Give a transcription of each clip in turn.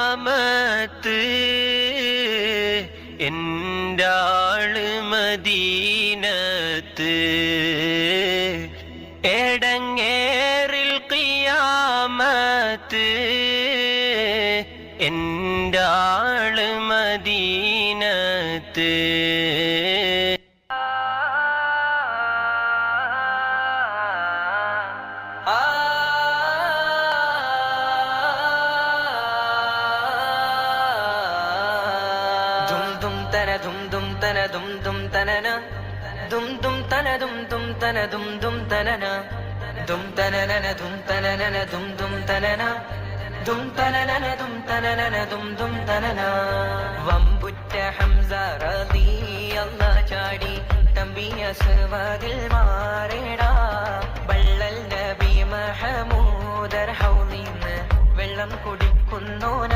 അമത്ത് എന്താണ് മദീനത്ത്. എടങ്ങേറിൽ കിയാമത്ത് എന്താണ് മദീനത്ത്. ദും തന ദും ദും തന ദും ദും തനന. ദും ദും തന ദും ദും തന ദും ദും തനന. ദും തനനന ദും തനനന ദും ദും തനന. ദും തനനന ദും തനനന ദും ദും തനന. വമ്പുറ്റ ഹംസ റളിയല്ല ചാടി. തമ്പിയ സർവതിൽ മാറേടാ. വള്ളൽ നബി മഹമൂദർ ഹൗലിന്ന് വെള്ളം കുടിക്കുന്നോ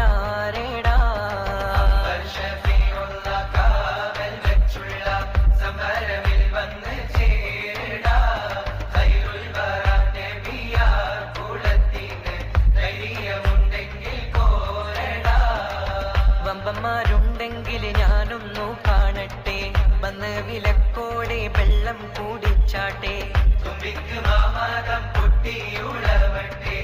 தம் கூடிச்சாட்டே. தும்பிக்கு மாமாதம் புட்டியுளவட்டே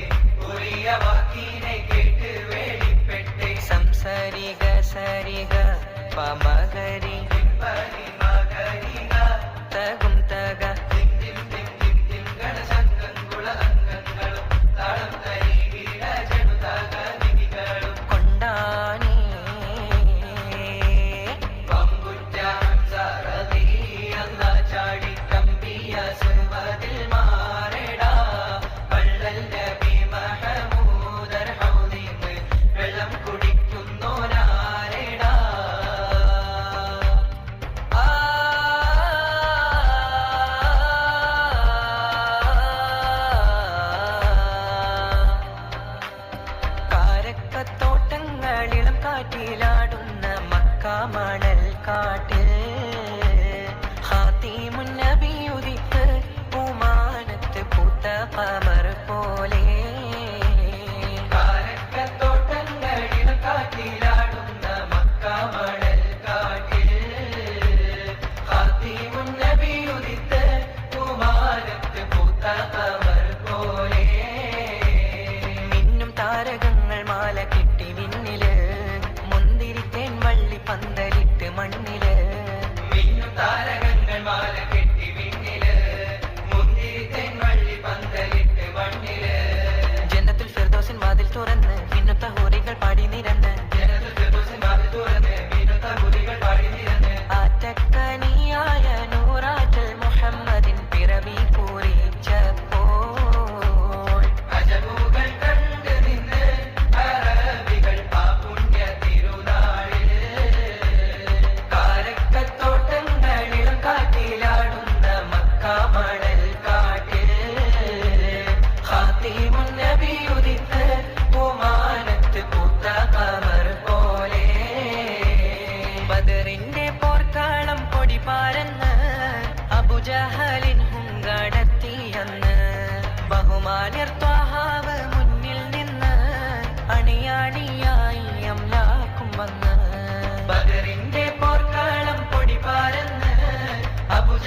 உரிய வாக்கினை கேட்டு வேடிப்பெட்டே சம் சரிக சரிக കാട്ടിനിന്നിലെ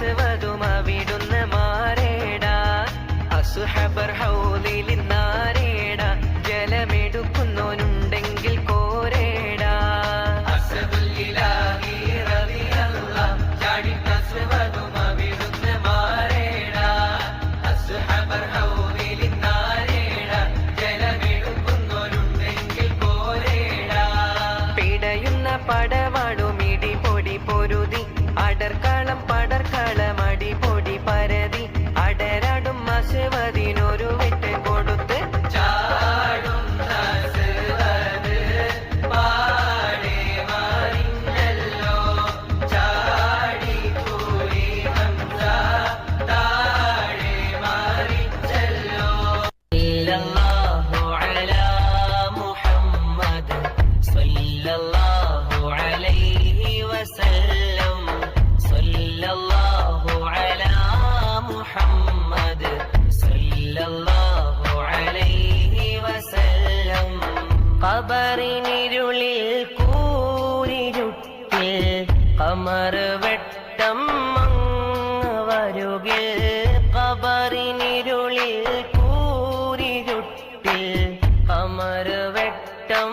பேசுவதோ ಆಸೆ ഖബറിനിരുളിൽ കൂരിരുട്ടിൽ കമറ് വെട്ടം മങ്ങവരുകിൽ ഖബറിനിരുളിൽ കൂരിരുട്ടിൽ കമറ് വെട്ടം